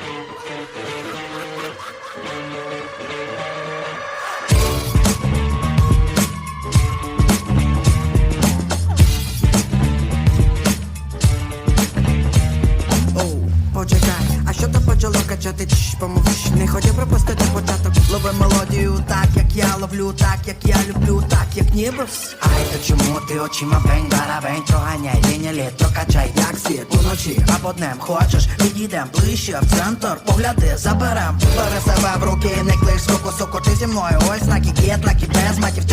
Thank you. почало качати, чш, помовиш. Не хотів пропустити початок. Лови мелодію, так як я ловлю, так як я люблю, так як ніби вс Ай, то чому ти очима вень, баравень, проганяй лінія літ, то качай, як слід Уночі або днем хочеш, підійдем ближче в центр, погляди, заберем. Бери себе в руки, не клиш, суку, суку, ти зі мною? Ось знаки кікет, лакі без матів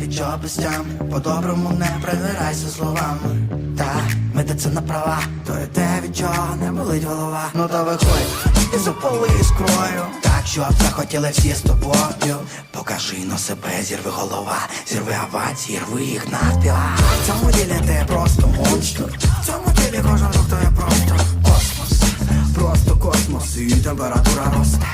від чобистям, по-доброму не придирайся словами. Та медицина права, то йде від чого не болить голова. Ну то виходь і запали іскрою. Так, щоб захотіли всі з тобою. Покажи на себе, зірви голова, зірви авації, рви їх навпіл. В цьому ділі ти просто монстр. В цьому ділі кожен рух то є просто космос. Просто космос і температура росте.